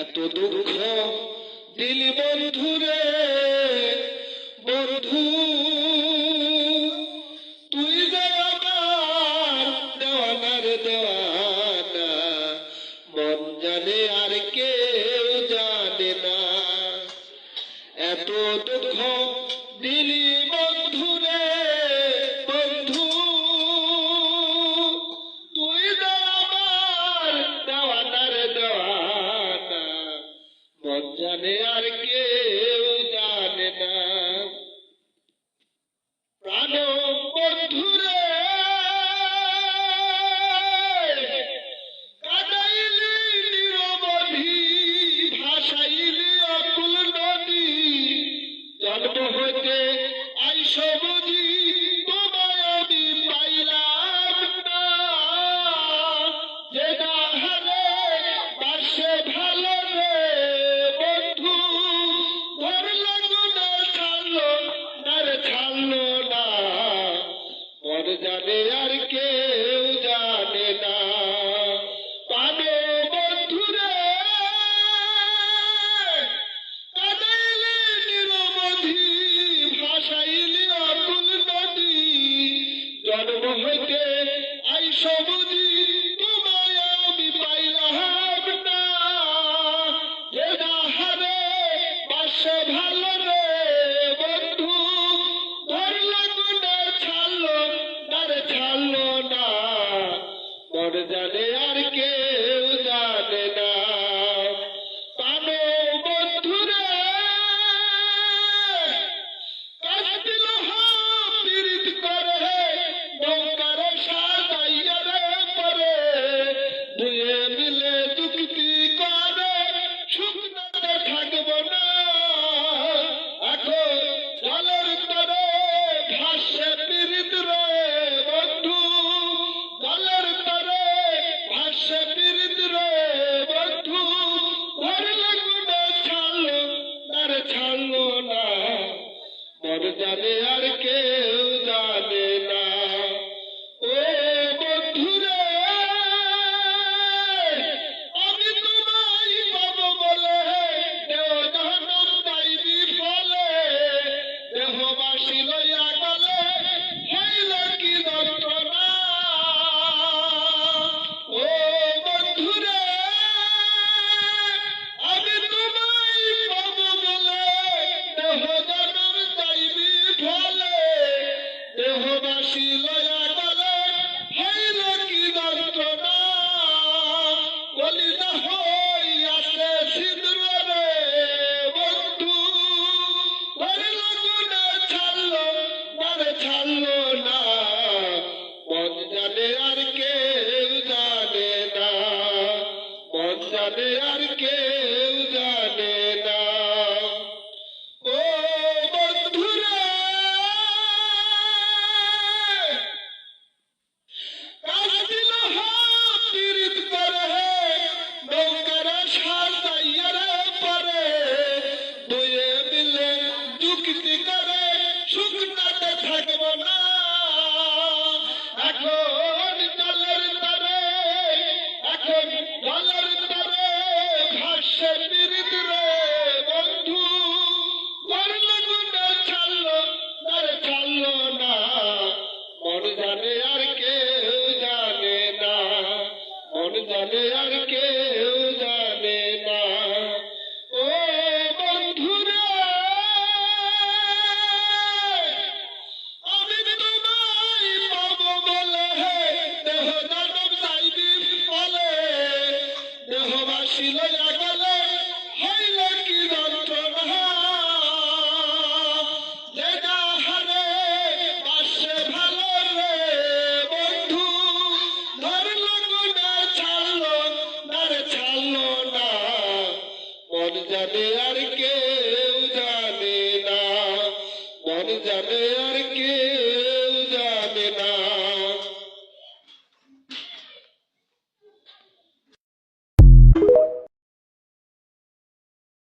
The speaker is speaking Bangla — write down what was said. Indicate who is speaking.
Speaker 1: এত দুঃখ দিল বন্ধু রে বন্ধু, তুই দেওয়ার আমার দেওয়ানা, মন জানে আর কেউ জানে না। এত দুঃখ দিলি বন্ধু ਨਿਆਰ ਕੀ ভালো রে বন্ধু ধরলো গুনে ছাড়লো তার ছাড়লো না। মর জানে she loves. আর কেউ জানে না। ও বন্ধুরা আমি তোমায় পাবো বলে দেহ দেহ বাসিলে মন জানে আর কেউ জানে না। মন জানে আর কেউ